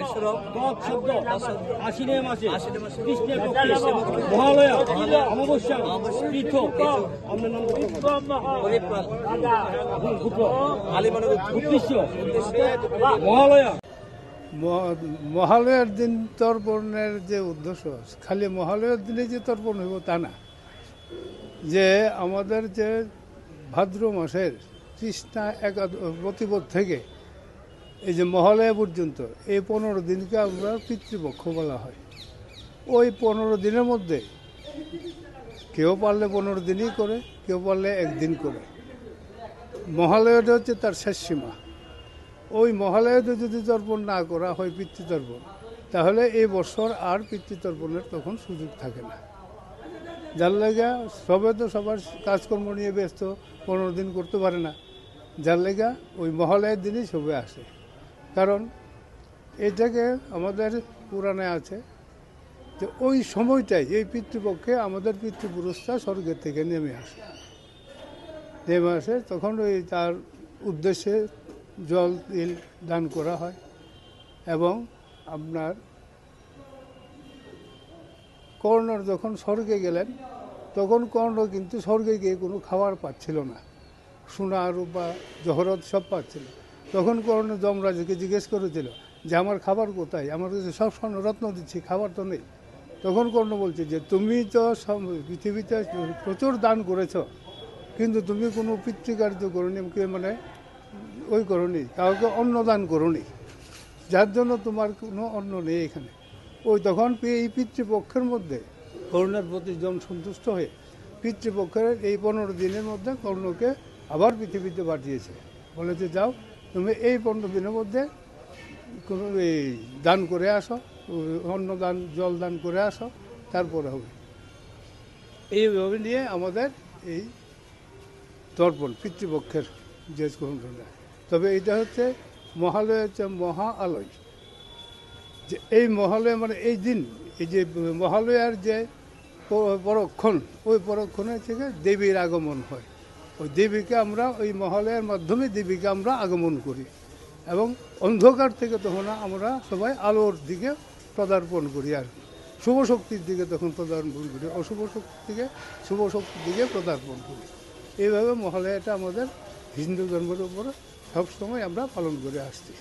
শুনছে শব্দ আশ্বিনে মাসে কৃষ্ণের পক্ষে মহালয়া অমাবস্যা তীর্থ আপনার নাম মহালয়া। মহালয়ার দিন তর্পণের যে উদ্দেশ্য খালি মহালয়ার দিনে যে তর্পণ হইব তা না। যে আমাদের যে ভাদ্র মাসের কৃষ্ণা একাদ প্রতিপদ থেকে এই যে মহালয়া পর্যন্ত, এই পনেরো দিনকে আমরা পিতৃপক্ষ বলা হয়। ওই পনেরো দিনের মধ্যে কেউ পারলে পনেরো দিনই করে, কেউ পারলে একদিন করে। মহালয়াটা হচ্ছে তার শেষ সীমা। ওই মহালয়াতে যদি তর্পণ না করা হয় পিতৃতর্পণ, তাহলে এই বছর আর পিতৃতর্পণের তখন সুযোগ থাকে না। যার লেগা সবে তো সবার কাজকর্ম নিয়ে ব্যস্ত, পনেরো দিন করতে পারে না। যার লেগা ওই মহালয়ের দিনই সবে আসে। কারণ এটাকে আমাদের পুরাণে আছে যে ওই সময়টাই এই পিতৃপক্ষে আমাদের পিতৃপুরুষরা স্বর্গের থেকে নেমে আসে। নেমে আসে, তখন ওই তার উদ্দেশ্যে জল, তিল দান করা হয় এবং আপনার কর্ণর যখন স্বর্গে গেলেন, তখন কর্ণ কিন্তু স্বর্গে গিয়ে কোনো খাবার পাচ্ছিল না। সোনা, রূপা, জহরত সব পাচ্ছিল। তখন কর্ণ যমরাজকে জিজ্ঞেস করেছিল যে, আমার খাবার কোথায়? আমার কাছে সব স্বর্ণ রত্ন দিচ্ছি, খাবার তো নেই। তখন কর্ণ বলছে যে, তুমি তো পৃথিবীতে প্রচুর দান করেছ, কিন্তু তুমি কোনো পিতৃকার্য করনি মানে ওই করনি, কাউকে অন্নদান করনি। যার জন্য তোমার কোনো অন্ন নেই এখানে। ওই তখন এই পিতৃপক্ষের মধ্যে কর্ণের প্রতি জন সন্তুষ্ট হয়ে পিতৃপক্ষের এই পনেরো দিনের মধ্যে কর্ণকে আবার পৃথিবীতে পাঠিয়েছে। বলেছে, যাও তুমি এই পনেরো দিনের মধ্যে কোনো এই দান করে আসো অন্নদান জল দান করে আসো, তারপরে হবে। এইভাবে নিয়ে আমাদের এই তর্পণ, পিতৃপক্ষের যে গ্রহণটা তবে এটা হচ্ছে মহালয় হচ্ছে মহা আলয় যে এই মহালয় মানে এই দিন, এই যে মহালয়ার যে পরক্ষণ, ওই পরক্ষণে থেকে দেবীর আগমন হয়। ওই দেবীকে আমরা ওই মহলের মাধ্যমে দেবীকে আমরা আগমন করি এবং অন্ধকার থেকে তখন আমরা সবাই আলোর দিকে পদার্পণ করি আর কি। শুভ শক্তির দিকে তখন পদার্পণ করি, অশুভ শক্তির দিকে, শুভ শক্তির দিকে পদার্পণ করি। এইভাবে মহলে এটা আমাদের হিন্দু ধর্মের উপরে সবসময় আমরা পালন করে আসছি।